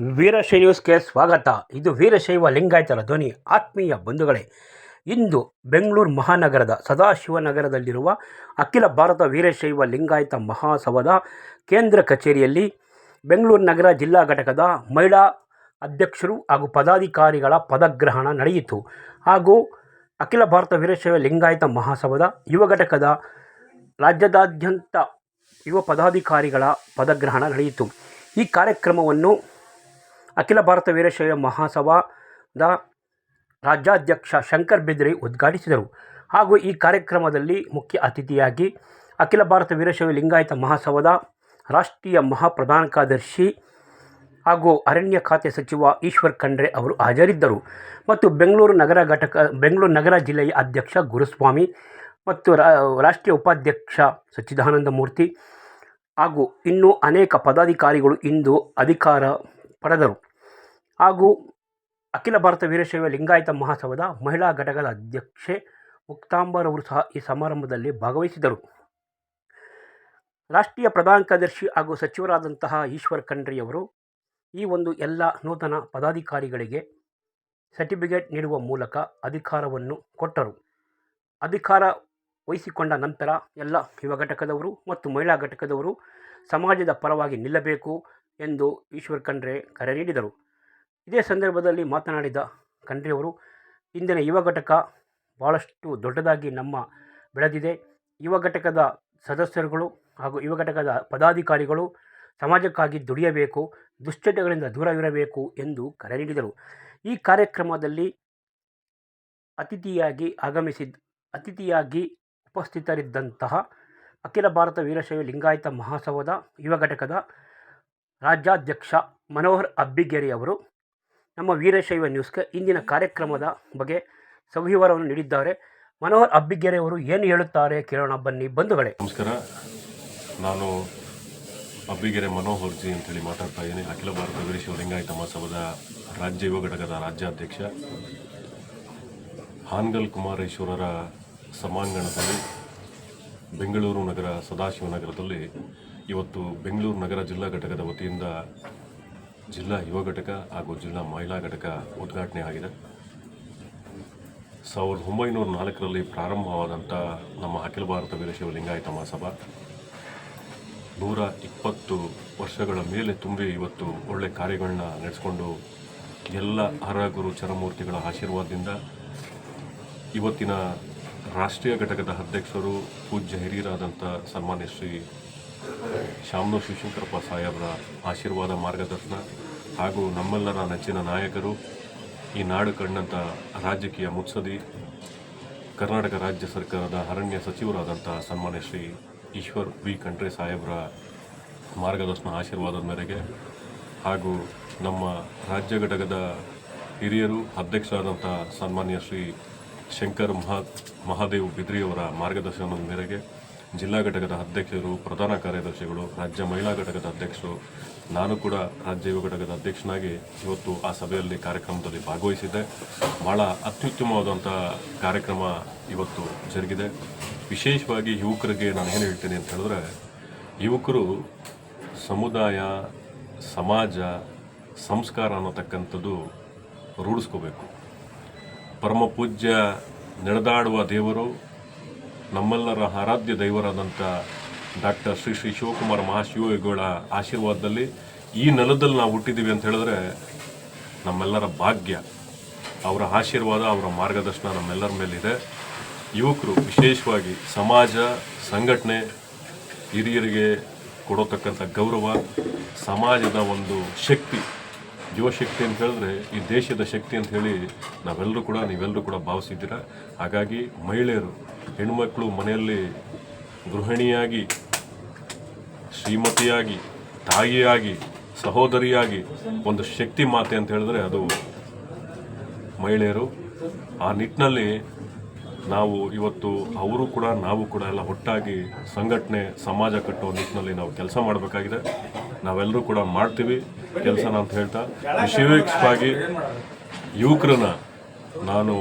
ನ್ಯೂಸ್ಗೆ ಸ್ವಾಗತ. ಇದು ವೀರಶೈವ ಲಿಂಗಾಯತರ ಧ್ವನಿ. ಆತ್ಮೀಯ ಬಂಧುಗಳೇ, ಇಂದು ಬೆಂಗಳೂರು ಮಹಾನಗರದ ಸದಾಶಿವನಗರದಲ್ಲಿರುವ ಅಖಿಲ ಭಾರತ ವೀರಶೈವ ಲಿಂಗಾಯತ ಮಹಾಸಭಾದ ಕೇಂದ್ರ ಕಚೇರಿಯಲ್ಲಿ ಬೆಂಗಳೂರು ನಗರ ಜಿಲ್ಲಾ ಘಟಕದ ಮಹಿಳಾ ಅಧ್ಯಕ್ಷರು ಹಾಗೂ ಪದಾಧಿಕಾರಿಗಳ ಪದಗ್ರಹಣ ನಡೆಯಿತು. ಹಾಗೂ ಅಖಿಲ ಭಾರತ ವೀರಶೈವ ಲಿಂಗಾಯತ ಮಹಾಸಭಾದ ಯುವ ಘಟಕದ ರಾಜ್ಯದಾದ್ಯಂತ ಯುವ ಪದಾಧಿಕಾರಿಗಳ ಪದಗ್ರಹಣ ನಡೆಯಿತು. ಈ ಕಾರ್ಯಕ್ರಮವನ್ನು ಅಖಿಲ ಭಾರತ ವೀರಶೈವ ಮಹಾಸಭಾದ ರಾಜ್ಯಾಧ್ಯಕ್ಷ ಶಂಕರ್ ಬಿದ್ರಿ ಉದ್ಘಾಟಿಸಿದರು. ಹಾಗೂ ಈ ಕಾರ್ಯಕ್ರಮದಲ್ಲಿ ಮುಖ್ಯ ಅತಿಥಿಯಾಗಿ ಅಖಿಲ ಭಾರತ ವೀರಶೈವ ಲಿಂಗಾಯತ ಮಹಾಸಭಾದ ರಾಷ್ಟ್ರೀಯ ಮಹಾಪ್ರಧಾನ ಕಾರ್ಯದರ್ಶಿ ಹಾಗೂ ಅರಣ್ಯ ಖಾತೆ ಸಚಿವ ಈಶ್ವರ್ ಖಂಡ್ರೆ ಅವರು ಹಾಜರಿದ್ದರು. ಮತ್ತು ಬೆಂಗಳೂರು ನಗರ ಘಟಕ, ಬೆಂಗಳೂರು ನಗರ ಜಿಲ್ಲೆಯ ಅಧ್ಯಕ್ಷ ಗುರುಸ್ವಾಮಿ ಮತ್ತು ರಾಷ್ಟ್ರೀಯ ಉಪಾಧ್ಯಕ್ಷ ಸಚ್ಚಿದಾನಂದ ಮೂರ್ತಿ ಹಾಗೂ ಇನ್ನೂ ಅನೇಕ ಪದಾಧಿಕಾರಿಗಳು ಇಂದು ಅಧಿಕಾರ ಪಡೆದರು. ಹಾಗೂ ಅಖಿಲ ಭಾರತ ವೀರಶೈವ ಲಿಂಗಾಯತ ಮಹಾಸಭದ ಮಹಿಳಾ ಘಟಕದ ಅಧ್ಯಕ್ಷೆ ಮುಕ್ತಾಂಬರವರು ಸಹ ಈ ಸಮಾರಂಭದಲ್ಲಿ ಭಾಗವಹಿಸಿದರು. ರಾಷ್ಟ್ರೀಯ ಪ್ರಧಾನ ಕಾರ್ಯದರ್ಶಿ ಹಾಗೂ ಸಚಿವರಾದಂತಹ ಈಶ್ವರ್ ಖಂಡ್ರೆಯವರು ಈ ಒಂದು ಎಲ್ಲ ನೂತನ ಪದಾಧಿಕಾರಿಗಳಿಗೆ ಸರ್ಟಿಫಿಕೇಟ್ ನೀಡುವ ಮೂಲಕ ಅಧಿಕಾರವನ್ನು ಕೊಟ್ಟರು. ಅಧಿಕಾರ ವಹಿಸಿಕೊಂಡ ನಂತರ ಎಲ್ಲ ಯುವ ಘಟಕದವರು ಮತ್ತು ಮಹಿಳಾ ಘಟಕದವರು ಸಮಾಜದ ಪರವಾಗಿ ನಿಲ್ಲಬೇಕು ಎಂದು ಈಶ್ವರ್ ಖಂಡ್ರೆ ಕರೆ ನೀಡಿದರು. ಇದೇ ಸಂದರ್ಭದಲ್ಲಿ ಮಾತನಾಡಿದ ಖಂಡ್ರೆಯವರು ಇಂದಿನ ಯುವ ಘಟಕ ಭಾಳಷ್ಟು ದೊಡ್ಡದಾಗಿ ನಮ್ಮ ಬೆಳೆದಿದೆ. ಯುವ ಘಟಕದ ಸದಸ್ಯರುಗಳು ಹಾಗೂ ಯುವ ಘಟಕದ ಪದಾಧಿಕಾರಿಗಳು ಸಮಾಜಕ್ಕಾಗಿ ದುಡಿಯಬೇಕು, ದುಶ್ಚಟಗಳಿಂದ ದೂರವಿರಬೇಕು ಎಂದು ಕರೆ ನೀಡಿದರು. ಈ ಕಾರ್ಯಕ್ರಮದಲ್ಲಿ ಅತಿಥಿಯಾಗಿ ಆಗಮಿಸಿದ, ಅತಿಥಿಯಾಗಿ ಉಪಸ್ಥಿತರಿದ್ದಂತಹ ಅಖಿಲ ಭಾರತ ವೀರಶೈವ ಲಿಂಗಾಯತ ಮಹಾಸಭಾದ ಯುವ ಘಟಕದ ರಾಜ್ಯಾಧ್ಯಕ್ಷ ಮನೋಹರ್ ಅಬ್ಬಿಗೇರಿ ಅವರು ನಮ್ಮ ವೀರಶೈವ ನ್ಯೂಸ್ಗೆ ಇಂದಿನ ಕಾರ್ಯಕ್ರಮದ ಬಗ್ಗೆ ಸವಿವರವನ್ನು ನೀಡಿದ್ದಾರೆ. ಮನೋಹರ್ ಅಬ್ಬಿಗೆರೆಯವರು ಅವರು ಏನು ಹೇಳುತ್ತಾರೆ ಕೇಳೋಣ ಬನ್ನಿ ಬಂಧುಗಳೇ. ನಮಸ್ಕಾರ. ನಾನು ಅಬ್ಬಿಗೆರೆ ಮನೋಹರ್ ಜಿ ಅಂತೇಳಿ ಮಾತಾಡ್ತಾ ಇದ್ದೀನಿ. ಅಖಿಲ ಭಾರತ ವೀರಶೈವ ಲಿಂಗಾಯತ ಮಹೋತ್ಸವದ ರಾಜ್ಯ ಯುವ ಘಟಕದ ರಾಜ್ಯಾಧ್ಯಕ್ಷ ಹಾನ್ಗಲ್ ಕುಮಾರೇಶ್ವರರ ಸಮಾಂಗಣದಲ್ಲಿ ಬೆಂಗಳೂರು ನಗರ ಸದಾಶಿವನಗರದಲ್ಲಿ ಇವತ್ತು ಬೆಂಗಳೂರು ನಗರ ಜಿಲ್ಲಾ ಘಟಕದ ವತಿಯಿಂದ ಜಿಲ್ಲಾ ಯುವ ಘಟಕ ಹಾಗೂ ಜಿಲ್ಲಾ ಮಹಿಳಾ ಘಟಕ ಉದ್ಘಾಟನೆ ಆಗಿದೆ. ಸಾವಿರದ ಒಂಬೈನೂರ ನಾಲ್ಕರಲ್ಲಿ ಪ್ರಾರಂಭವಾದಂಥ ನಮ್ಮ ಅಖಿಲ ಭಾರತ ವೀರಶೈವ ಲಿಂಗಾಯತ ಮಹಾಸಭಾ. ನೂರ ಇಪ್ಪತ್ತು ವರ್ಷಗಳ ಮೇಲೆ ತುಂಬಿ ಇವತ್ತು ಒಳ್ಳೆ ಕಾರ್ಯಗಳನ್ನ ನಡೆಸ್ಕೊಂಡು ಎಲ್ಲ ಹರ ಗುರು ಚರಮೂರ್ತಿಗಳ ಆಶೀರ್ವಾದದಿಂದ ಇವತ್ತಿನ ರಾಷ್ಟ್ರೀಯ ಘಟಕದ ಅಧ್ಯಕ್ಷರು ಪೂಜ್ಯ ಹಿರಿಯರಾದಂಥ ಸನ್ಮಾನ್ಯ ಶ್ರೀ ಶಾಮನು ಶಿವಶಂಕರಪ್ಪ ಸಾಹೇಬರ ಆಶೀರ್ವಾದ ಮಾರ್ಗದರ್ಶನ ಹಾಗೂ ನಮ್ಮೆಲ್ಲರ ನೆಚ್ಚಿನ ನಾಯಕರು, ಈ ನಾಡು ಕಂಡಂಥ ರಾಜಕೀಯ ಮುತ್ಸದಿ ಕರ್ನಾಟಕ ರಾಜ್ಯ ಸರ್ಕಾರದ ಅರಣ್ಯ ಸಚಿವರಾದಂಥ ಸನ್ಮಾನ್ಯ ಶ್ರೀ ಈಶ್ವರ್ ವಿ ಖಂಡ್ರೆ ಸಾಹೇಬರ ಮಾರ್ಗದರ್ಶನ ಆಶೀರ್ವಾದದ ಮೇರೆಗೆ ಹಾಗೂ ನಮ್ಮ ರಾಜ್ಯ ಘಟಕದ ಹಿರಿಯರು ಅಧ್ಯಕ್ಷರಾದಂಥ ಸನ್ಮಾನ್ಯ ಶ್ರೀ ಶಂಕರ್ ಮಹಾ ಮಹಾದೇವ್ ಬಿದ್ರಿಯವರ ಮಾರ್ಗದರ್ಶನದ ಮೇರೆಗೆ ಜಿಲ್ಲಾ ಘಟಕದ ಅಧ್ಯಕ್ಷರು, ಪ್ರಧಾನ ಕಾರ್ಯದರ್ಶಿಗಳು, ರಾಜ್ಯ ಮಹಿಳಾ ಘಟಕದ ಅಧ್ಯಕ್ಷರು, ನಾನು ಕೂಡ ರಾಜ್ಯ ಯುವ ಘಟಕದ ಅಧ್ಯಕ್ಷನಾಗಿ ಇವತ್ತು ಆ ಸಭೆಯಲ್ಲಿ ಕಾರ್ಯಕ್ರಮದಲ್ಲಿ ಭಾಗವಹಿಸಿದ್ದೆ. ಭಾಳ ಅತ್ಯುತ್ತಮವಾದಂಥ ಕಾರ್ಯಕ್ರಮ ಇವತ್ತು ಜರುಗಿದೆ. ವಿಶೇಷವಾಗಿ ಯುವಕರಿಗೆ ನಾನು ಏನು ಹೇಳ್ತೀನಿ ಅಂತ ಹೇಳಿದ್ರೆ, ಯುವಕರು ಸಮುದಾಯ, ಸಮಾಜ, ಸಂಸ್ಕಾರ ಅನ್ನತಕ್ಕಂಥದ್ದು ರೂಢಿಸ್ಕೋಬೇಕು. ಪರಮ ಪೂಜ್ಯ, ನಡೆದಾಡುವ ದೇವರು ನಮ್ಮೆಲ್ಲರ ಆರಾಧ್ಯ ದೈವರಾದಂಥ ಡಾಕ್ಟರ್ ಶ್ರೀ ಶ್ರೀ ಶಿವಕುಮಾರ್ ಮಹಾಶಿವಯೋಗಿಗಳ ಆಶೀರ್ವಾದದಲ್ಲಿ ಈ ನೆಲದಲ್ಲಿ ನಾವು ಹುಟ್ಟಿದ್ದೀವಿ ಅಂತ ಹೇಳಿದ್ರೆ ನಮ್ಮೆಲ್ಲರ ಭಾಗ್ಯ, ಅವರ ಆಶೀರ್ವಾದ, ಅವರ ಮಾರ್ಗದರ್ಶನ ನಮ್ಮೆಲ್ಲರ ಮೇಲಿದೆ. ಯುವಕರು, ವಿಶೇಷವಾಗಿ ಸಮಾಜ, ಸಂಘಟನೆ, ಹಿರಿಯರಿಗೆ ಕೊಡತಕ್ಕಂಥ ಗೌರವ, ಸಮಾಜದ ಒಂದು ಶಕ್ತಿ. ಯುವಶಕ್ತಿ ಅಂತ ಹೇಳಿದ್ರೆ ಈ ದೇಶದ ಶಕ್ತಿ ಅಂತ ಹೇಳಿ ನಾವೆಲ್ಲರೂ ಕೂಡ, ನೀವೆಲ್ಲರೂ ಕೂಡ ಭಾವಿಸಿದ್ದೀರ? ಹಾಗಾಗಿ ಮಹಿಳೆಯರು, ಹೆಣ್ಮಕ್ಳು ಮನೆಯಲ್ಲಿ ಗೃಹಿಣಿಯಾಗಿ, ಶ್ರೀಮತಿಯಾಗಿ, ತಾಯಿಯಾಗಿ, ಸಹೋದರಿಯಾಗಿ ಒಂದು ಶಕ್ತಿ ಮಾತೆ ಅಂತ ಹೇಳಿದ್ರೆ ಅದು ಮಹಿಳೆಯರು. ಆ ನಿಟ್ಟಿನಲ್ಲಿ ನಾವು ಇವತ್ತು ಅವರು ಕೂಡ, ನಾವು ಕೂಡ ಎಲ್ಲ ಒಟ್ಟಾಗಿ ಸಂಘಟನೆ, ಸಮಾಜ ಕಟ್ಟುವ ನಿಟ್ಟಿನಲ್ಲಿ ನಾವು ಕೆಲಸ ಮಾಡಬೇಕಾಗಿದೆ. ನಾವೆಲ್ಲರೂ ಕೂಡ ಮಾಡ್ತೀವಿ. ಕೆಲಸನ ಅಂತ ಹೇಳ್ತಾ ವಿಶೇಷವಾಗಿ ಯುವಕರನ್ನ ನಾನು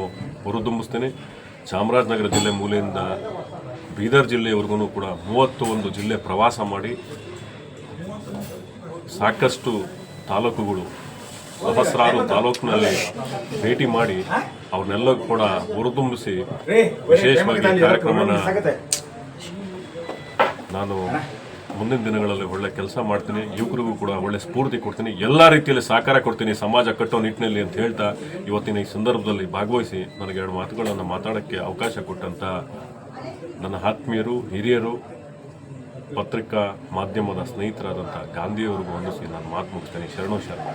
ಹೊರತುಂಬಿಸ್ತೇನೆ ಚಾಮರಾಜನಗರ ಜಿಲ್ಲೆ ಮೂಲೆಯಿಂದ ಬೀದರ್ ಜಿಲ್ಲೆಯವರೆಗೂ ಕೂಡ ಮೂವತ್ತು ಒಂದು ಜಿಲ್ಲೆ ಪ್ರವಾಸ ಮಾಡಿ ಸಾಕಷ್ಟು ತಾಲೂಕುಗಳು ಸಹಸ್ರಾರು ತಾಲೂಕಿನಲ್ಲಿ ಭೇಟಿ ಮಾಡಿ ಅವ್ರನ್ನೆಲ್ಲ ಕೂಡ ಹುರಿದುಂಬಿಸಿ ವಿಶೇಷವಾಗಿ ಕಾರ್ಯಕ್ರಮನ ನಾನು ಮುಂದಿನ ದಿನಗಳಲ್ಲಿ ಒಳ್ಳೆ ಕೆಲಸ ಮಾಡ್ತೀನಿ, ಯುವಕರಿಗೂ ಕೂಡ ಒಳ್ಳೆ ಸ್ಫೂರ್ತಿ ಕೊಡ್ತೀನಿ, ಎಲ್ಲ ರೀತಿಯಲ್ಲಿ ಸಹಕಾರ ಕೊಡ್ತೀನಿ, ಸಮಾಜ ಕಟ್ಟೋ ನಿಟ್ಟಿನಲ್ಲಿ ಅಂತ ಹೇಳ್ತಾ ಇವತ್ತಿನ ಈ ಸಂದರ್ಭದಲ್ಲಿ ಭಾಗವಹಿಸಿ ನನಗೆ ಎರಡು ಮಾತುಗಳನ್ನು ಮಾತಾಡೋಕ್ಕೆ ಅವಕಾಶ ಕೊಟ್ಟಂತ ನನ್ನ ಆತ್ಮೀಯರು, ಹಿರಿಯರು, ಪತ್ರಿಕಾ ಮಾಧ್ಯಮದ ಸ್ನೇಹಿತರಾದಂಥ ಗಾಂಧಿಯವರಿಗೂ ವಂದಿಸಿ ನಾನು ಮಾತು ಮುಗಿಸ್ತೇನೆ. ಶರಣು, ಶರಣ.